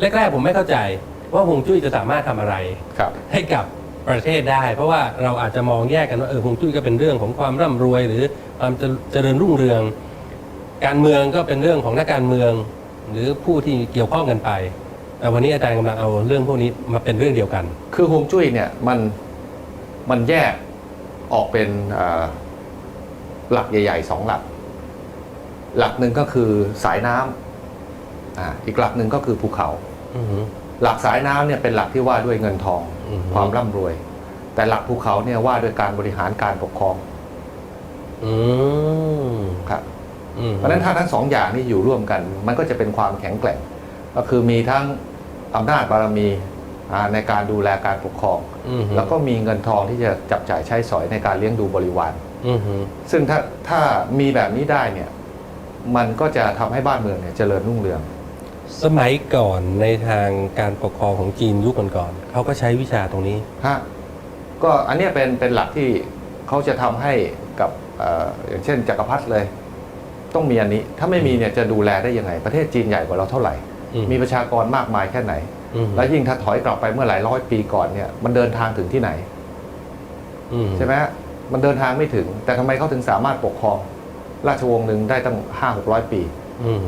แรกๆผมไม่เข้าใจว่าฮวงจุ้ยจะสามารถทำอะไร ครับ ให้กับประเทศได้ เพราะว่าเราอาจจะมองแยกกันว่าเออฮวงจุ้ยก็เป็นเรื่องของความร่ำรวย หรือความเจเจริญรุ่งเรือง การเมืองก็เป็นเรื่องของนักการเมือง หรือผู้ที่เกี่ยวข้องกันไป แต่วันนี้อาจารย์กำลังเอาเรื่องพวกนี้มาเป็นเรื่องเดียวกัน คือฮวงจุ้ยเนี่ยมันมันแยกออกเป็นอ่าหลักใหญ่ๆสองหลัก หลักหนึ่งก็คือสายน้ำ อ่าอีกหลักหนึ่งก็คือภูเขา อือหือหลักสายน้ำเนี่ยเป็นหลักที่ว่าด้วยเงินทอง อือหือความร่ำรวย แต่หลักภูเขาเนี่ยว่าด้วยการบริหารการปกครองอืมครับอืมเพราะฉะนั้นถ้าทั้งสองอย่างนี้อยู่ร่วมกัน มันก็จะเป็นความแข็งแกร่ง ก็คือมีทั้งอำนาจบารมีอ่าในการดูแลการปกครอง อืมแล้วก็มีเงินทองที่จะจับจ่ายใช้สอยในการเลี้ยงดูบริวาร อือหือซึ่งถ้าถ้ามีแบบนี้ได้เนี่ย มันก็จะทำให้บ้านเมืองเนี่ยเจริญรุ่งเรือง สมัยก่อนในทางการปกครองของจีนยุคก่อนๆเขาก็ใช้วิชาตรงนี้ ฮะก็อันเนี้ยเป็นเป็นหลักที่เขาจะทำให้กับเอ่ออย่างเช่นจักรพรรดิเลย ต้องมีอันนี้ ถ้าไม่มีเนี่ยจะดูแลได้ยังไง ประเทศจีนใหญ่กว่าเราเท่าไหร่ อืม มีประชากรมากมายแค่ไหน อืมแล้วยิ่งถ้าถอยกลับไปเมื่อหลายร้อยปีก่อนเนี่ยมันเดินทางถึงที่ไหน อืมใช่ไหมฮะมันเดินทางไม่ถึง แต่ทำไมเขาถึงสามารถปกครอง ราชวงศ์หนึ่งได้ตั้งห้าหกร้อยปี อืม